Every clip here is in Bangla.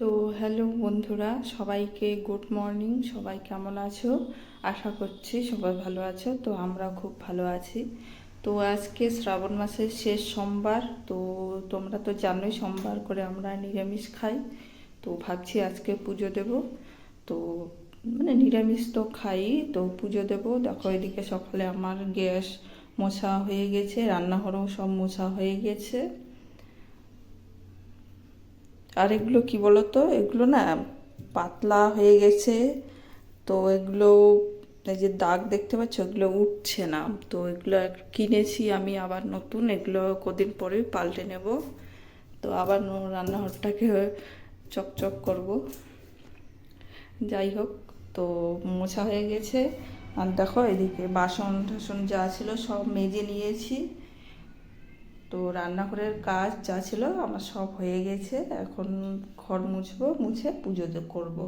তো হ্যালো বন্ধুরা, সবাইকে গুড মর্নিং সবাই কেমন আছো? আশা করছি সবাই ভালো আছো, তো আমরা খুব ভালো আছি। তো আজকে শ্রাবণ মাসের শেষ সোমবার, তো তোমরা তো জানোই সোমবার করে আমরা নিরামিষ খাই, তো ভাবছি আজকে পুজো দেব। তো মানে নিরামিষ তো খাই, তো পুজো দেব। দেখো এদিকে সকালে আমার গ্যাস মোছা হয়ে গেছে, রান্নাঘরও সব মোছা হয়ে গেছে। আর এগুলো কি বলতো? এগুলো না পাতলা হয়ে গেছে। তো এগুলো এই যে দাগ দেখতে পাচ্ছ, এগুলো উঠছে না। তো এগুলো কিনেছি আমি আবার নতুন। এগুলো কদিন পরেই পাল্টে নেব। তো আবার রান্নাঘরটাকে চকচক করব। যাই হোক, তো মোছা হয়ে গেছে। আর দেখো এদিকে বাসন টাসন যা ছিল সব মেজে নিয়েছি। তো রান্নাঘরের কাজ যা ছিল আমার সব হয়ে গেছে। এখন ঘর মুছবো, মুছে পুজো করব।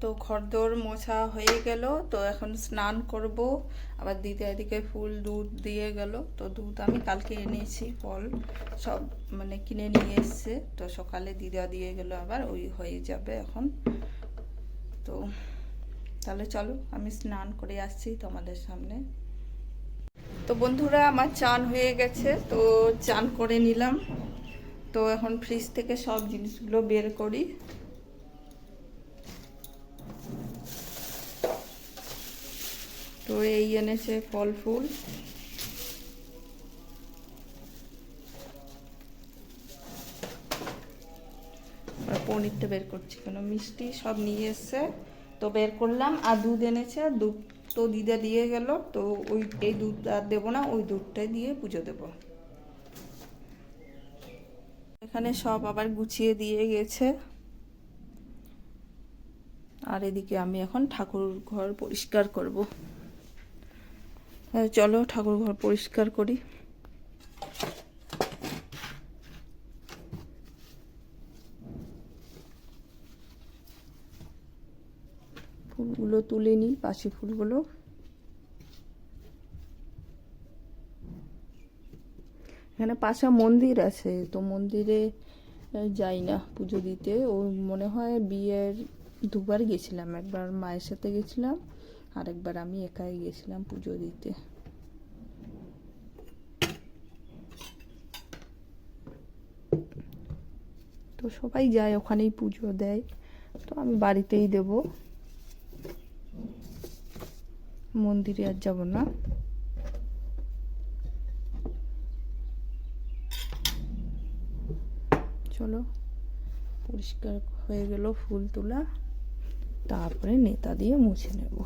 তো ঘরদোর মোছা হয়ে গেল, তো এখন স্নান করব। আবার দিদি এদিকে ফুল দুধ দিয়ে গেল, তো দুধ আমি কালকে এনেছি, ফল সব মানে কিনে নিয়ে এসছে। তো সকালে দিদা দিয়ে গেল আবার, ওই হয়ে যাবে এখন। তো তাহলে চলো, আমি স্নান করে আসছি তোমাদের সামনে। তো বন্ধুরা, আমার চান হয়ে গেছে, তো চান করে নিলাম। তো এখন ফ্রিজ থেকে সব জিনিসগুলো বের করি। তো এই এনেছে ফল ফুল। পনিরটা বের করছি, কেন মিষ্টি সব নিয়ে এসছে। তো বের করলাম, আর দুধ এনেছে, আর দুধ তো দিদা দিয়ে গেল, তো ওই এই দুধ আর দেবো না, ওই দুধটাই দিয়ে পুজো দেব। এখানে সব আবার গুছিয়ে দিয়ে গেছে। আর এদিকে আমি এখন ঠাকুর ঘর পরিষ্কার করব। চলো ঠাকুর ঘর পরিষ্কার করি। ফুলগুলো তুলে নিই পাশি ফুলগুলো। এখানে পাশা মন্দির আছে, তো মন্দিরে যাই না পুজো দিতে। ও মনে হয় বিয়ের দুবার গেছিলাম, একবার মায়ের সাথে গেছিলাম আর একবার আমি একাই গেছিলাম পুজো দিতে। তো সবাই যায়, ওখানেই পুজো দেয়। তো আমি বাড়িতেই দেব। মন্দিরে আর যাব না। চলো, পরিষ্কার হয়ে গেল ফুল তোলা। তারপরে নেতা দিয়ে মুছে নেব।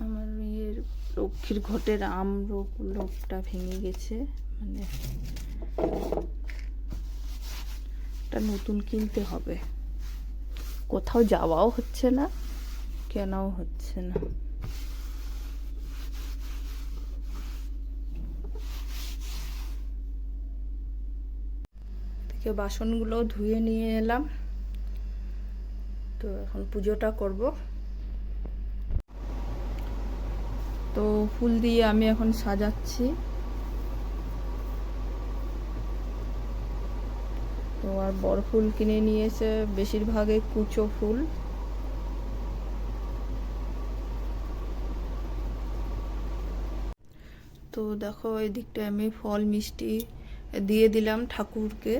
আমার ইয়ের লক্ষ্মীর ঘটের আম লোকটা ভেঙে গেছে। মানে একটা নতুন কিনতে হবে। কোথাও যাওয়াও হচ্ছে না, কেনাও হচ্ছে না। থেকে বাসনগুলো ধুয়ে নিয়ে এলাম। তো এখন পুজোটা করব। তো ফুল দিয়ে আমি এখন সাজাচ্ছি। আর বড় ফুল কিনে নিয়েছে, বেশিরভাগই কুচো ফুল। তো দেখো, এই দিকটায় আমি ফল, মিষ্টি দিয়ে দিলাম ঠাকুরকে।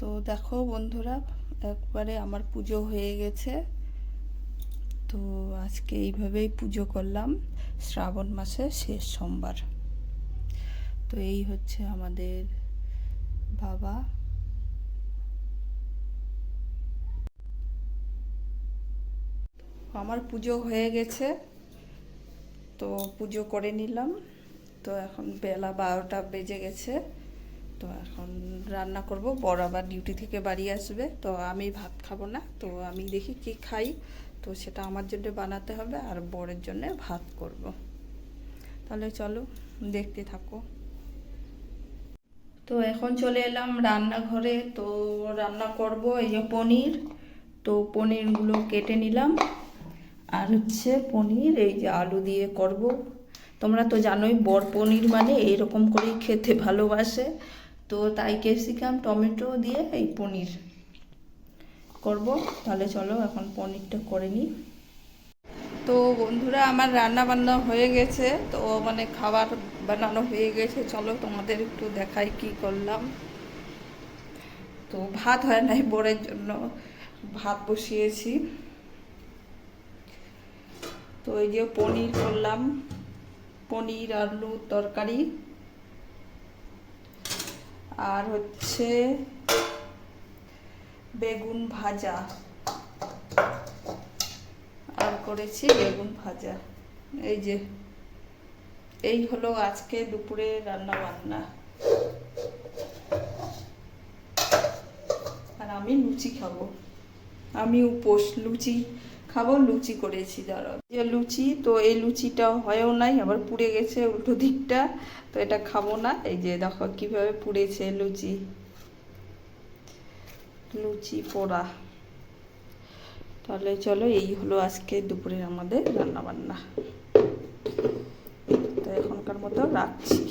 তো দেখো বন্ধুরা, একবারে আমার পুজো হয়ে গেছে। তো আজকে এইভাবেই পুজো করলাম। শ্রাবণ মাসের শেষ সোমবার। তো এই হচ্ছে আমাদের বাবা। আমার পুজো হয়ে গেছে, তো পুজো করে নিলাম। তো এখন বেলা বারোটা বেজে গেছে, তো এখন রান্না করব। বড় আবার ডিউটি থেকে বাড়ি আসবে, তো আমি ভাত খাব না, তো আমি দেখি কি খাই। তো সেটা আমার জন্য বানাতে হবে আর বরের জন্য ভাত করব। তাহলে চলো দেখতে থাকো। তো এখন চলে এলাম রান্নাঘরে। তো রান্না করব এই যে পনির। তো পনিরগুলো কেটে নিলাম। আর হচ্ছে পনির, এই যে আলু দিয়ে করব। তোমরা তো জানোই, বর পনির মানে এইরকম করেই খেতে ভালোবাসে। তো তাই ক্যাপসিকাম, টমেটো দিয়ে এই পনির করব। তাহলে চলো এখন পনিরটা করে নিই। তো বন্ধুরা, আমার রান্না বান্না হয়ে গেছে। তো মানে খাবার বানানো হয়ে গেছে। চলো তোমাদের একটু দেখাই কি করলাম। তো ভাত হয় নাই বরের জন্য। ভাত বসিয়েছি। তো এই যে পনির করলাম। পনির, আলু, তরকারি। আর হচ্ছে বেগুন ভাজা। আর করেছি বেগুন ভাজা। এই যে এই হলো আজকে দুপুরে রান্না বান্না। আর আমি লুচি খাব। আমি উপোস, লুচি খাব, লুচি করেছি ধরো। যে লুচি, তো এই লুচিটা হয়েও নাই, আবার পুড়ে গেছে উল্টো দিকটা, তো এটা খাব না। এই যে দেখো কীভাবে পুড়েছে লুচি। লুচি পোড়া। তাহলে চলো, এই হলো আজকে দুপুরের আমাদের রান্না বান্না এখনকার মতো রাখছি